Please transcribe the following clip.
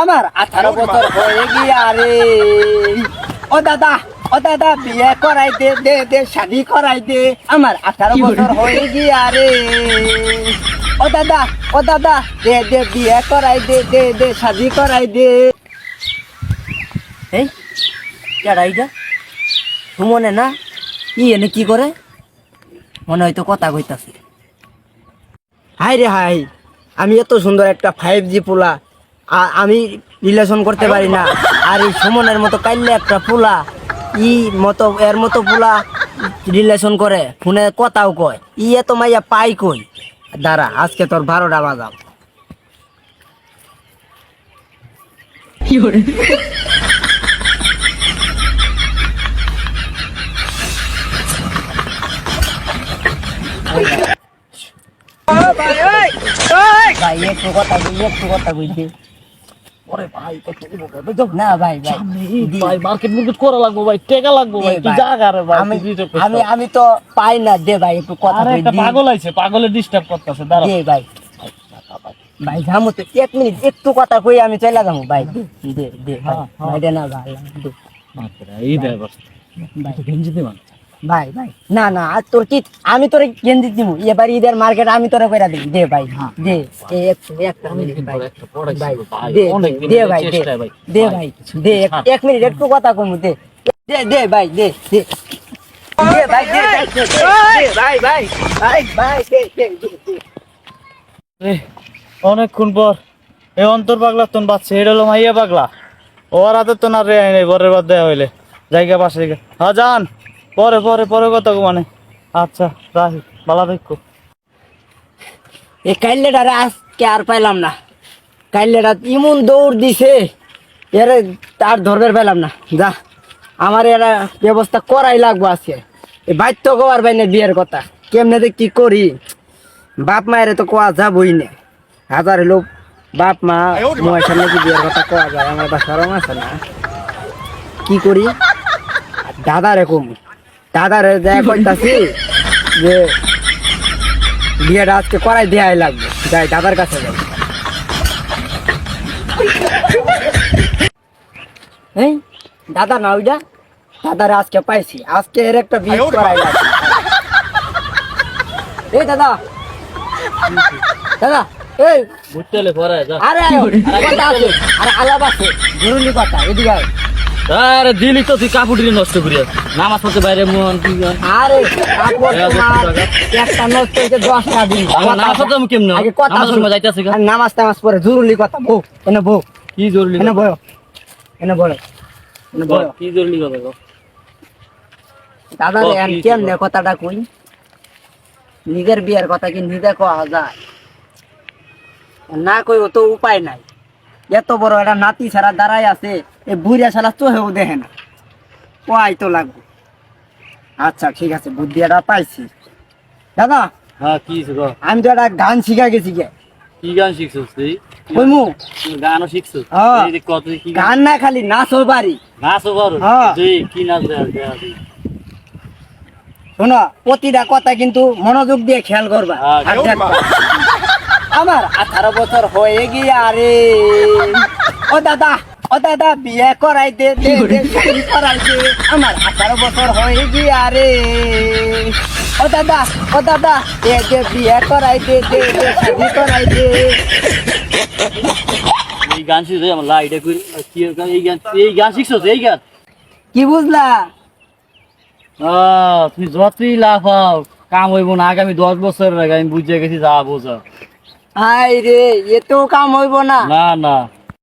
আমার আঠারো বছর হয়ে গিয়া রে। ও দাদা ও দাদা বিয়ে করাই দে দে দে শাদি করাই দে। আমার আঠারো বছর হয়ে গিয়া রে। ও দাদা ও দাদা দে দে বিয়ে করাই দে দে দে শাদি করাই দে। এই কেডা এইটা সুমনে না? ই এনে কি করে? মনে হয়তো কথা কইতাছে। হাই রে হাই আমি এত সুন্দর একটা ফাইভ জি পোলা। আমি রিলেশন করতে পারি না। আর এই সুমনের মতো কাইলে একটা পোলা ই মতো এর মতো পোলা রিলেশন করে ফোনে কথাও কয়। ই এত মাইয়া পাই কই? দাঁড়া আজকে তোর বারোটা বাজাব ভাই একটু কথা কই একটু কথা কইতে ওরে ভাই কত না ভাই ভাই। দি। মার্কেট মুর্কেট করা লাগবো ভাই টাকা লাগবো ভাই তুই জাগা রে ভাই আমি। আমি তো পাই না দে ভাই একটু কথা আরে কই দি। পাগল আইছে পাগলে ডিস্টার্ব করতেছে দাঁড়া। দে ভাই। ভাই যাব তো এক মিনিট একটু কথা কই আমি চলে যাব ভাই। দে দে দে ভাই। হ্যাঁ, হ্যাঁ। দে না ভাই দে। এই দে ভাই। গেঞ্জি দে মান ভাই ভাই। না না আর তোর কি আমি তোরে গেঞ্জি দিব। এবার ঈদের মার্কেট আমি তোরে কইরা দিই। দে ভাই দে। একটা মিনিট ভাই। দে দে ভাই দে। দে ভাই, দে এক- মিনিট একটু কথা কমু দে। দে দে ভাই দে দে। দে ভাই দে দে, দে, দে, ভাই ভাই ভাই ভাই দে দে দে, দে। অনেকক্ষণ পর এই অন্তর পাগলা তোন বাচ্চা এটা হলো মাইয়া পাগলা। ওর হাতে তো না রে নেই বরের বাদ দেওয়া হইলে। জায়গা পাশে হ্যাঁ যান। পরে পরে পরে কথা মানে। আচ্ছা রাখি, ভালো দেখো এই কাইলেটারে আজকে আর পাইলাম না। কাইলেটা ইমন দৌড় দিছে, এর আর ধরবে পাইলাম না। যা, আমার এরা ব্যবস্থা করাই লাগবো আজকে। এই বাধ্য কবার বাইনে বিয়ের কথা। কেমনে কি করি? বাপ মায়ের তো কোয়া যাবই না। হাজার লোক বাপ মা, মোয়ের সামনে কি বিয়ের কথা কোয়া যায়? আমার বা সরম আছে না। কি করি? দাদা এরকম দাদারে দেয়া করতেছি যে বিয়েটা আজকে করাই দেয়াই লাগবে। যাই দাদার কাছে যাই। এই দাদা না ওইটা? দাদারে আজকে পাইছি। আজকে এর একটা বিয়ে করাই লাগবে। এই দাদা। দাদা এই। হলে পরে যা। আরে আরে আলাপ আছে। জরুরি কথা এদিকে। আরে দিলি তো তুই নষ্ট করিয়া। নামাজ পড়তে বাইরে আরে কাপড় তোমার একটা নষ্ট হয়েছে দশটা দিন। আমার নামাজ পড়তে আমি কেমনে? আগে কথা নামাজের শোনো। সময় যাইতেছি নামাজ টামাজ পরে জরুরি কথা বউ এনে বউ। কি জরুরি এনে বয় এনে বয় এনে বয় কি জরুরি কথা গো? দাদা এন কেমনে কথাটা কই? নিজের বিয়ের কথা কি নিজে কওয়া যায়? না কইব তো উপায় নাই। এত বড় একটা নাতি ছাড়া দাঁড়াই আছে। এই বুড়িয়া ছাড়া চোহেও দেখে না। কয় তো লাগবে। আচ্ছা ঠিক আছে বুদ্ধি একটা পাইছি। দাদা হ্যাঁ কি গো? আমি তো একটা গান শিখা গেছি গে। কি গান শিখছিস তুই? কইমু। গানও শিখছিস? হ্যাঁ। এই কত কি গান? না খালি নাচও পারি। নাচও পারো? হ্যাঁ। তুই কি নাচ তুই শোনো প্রতিটা কথা কিন্তু মনোযোগ দিয়ে খেয়াল করবা। হ্যাঁ, আর দেখবা। আমার আঠারো বছর হয়ে গিয়া রে। ও দাদা ও দাদা বিয়ে করাই দে দে করাই দে। আমার আঠারো বছর হয়ে গিয়া রে ও দাদা ও দাদা দে দে বিয়ে করাই দে দে দে করাই দে। এই গান শিখছিস আমার লাইটে করি কি এই গান এই গান শিখছিস এই গান? কি বুঝলা? আহ, তুমি যতই লাফাও কাম হইব না। আগামী দশ বছরের আগে আমি বুঝে গেছি যা বোঝা। হাই রে এতেও কাম হইব না? না না।